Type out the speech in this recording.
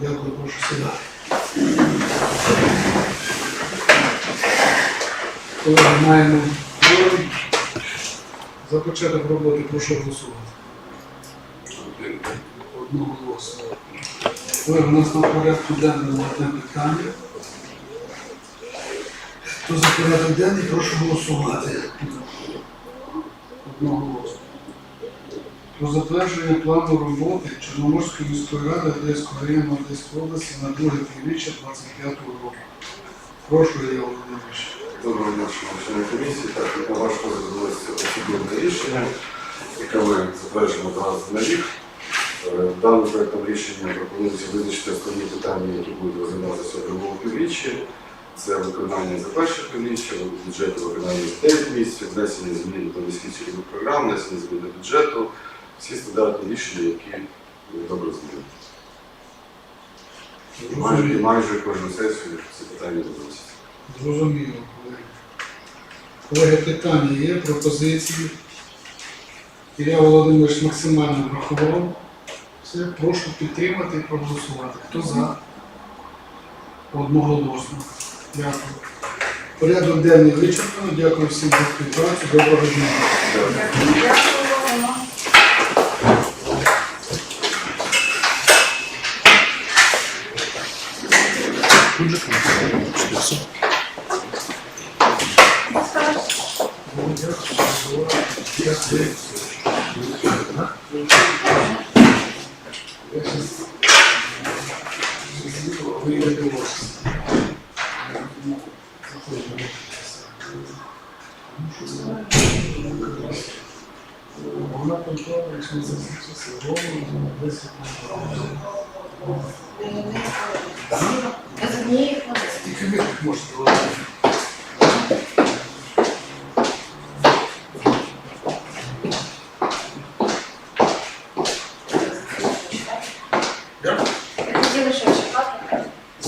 Дякую, прошу сідати. Колеги, маємо кворум. За початок роботи прошу голосувати. Одного голосу. Колеги, у нас на порядку денному одне питання. Хто за порядок денний, прошу голосувати. Одного голосу. Про затвердження плану роботи Чорноморської міської ради Одеського району Одеської області на друге півріччя 25 року. Прошу, Ілля Володимирович. Доброго дня, шановні комісії. Так, на ваш розгляд доводиться процедурне рішення, яке ми затверджуємо 12 на рік. Е, Даним проектом рішення пропонується визначити основні питання, які будуть розглядатися в другому півріччі. Це виконання за перше півріччя, бюджету виконання за 9 місяців, внесення змін до міських програм, внесення змін до бюджету, всі стандартні рішення, які добре знаєте. Майже, Зрозуміло. майже кожну сесію ці питання доносяться. Зрозуміло, колеги. Колеги, питання є, пропозиції. Ілля Володимирович максимально врахував. Все, прошу підтримати і проголосувати. Хто за? Одноголосно. Дякую. Порядок денний вичерпано. Дякую всім за співпрацю. Доброго дня. Вона контролює, якщо не закінчиться, голову, 我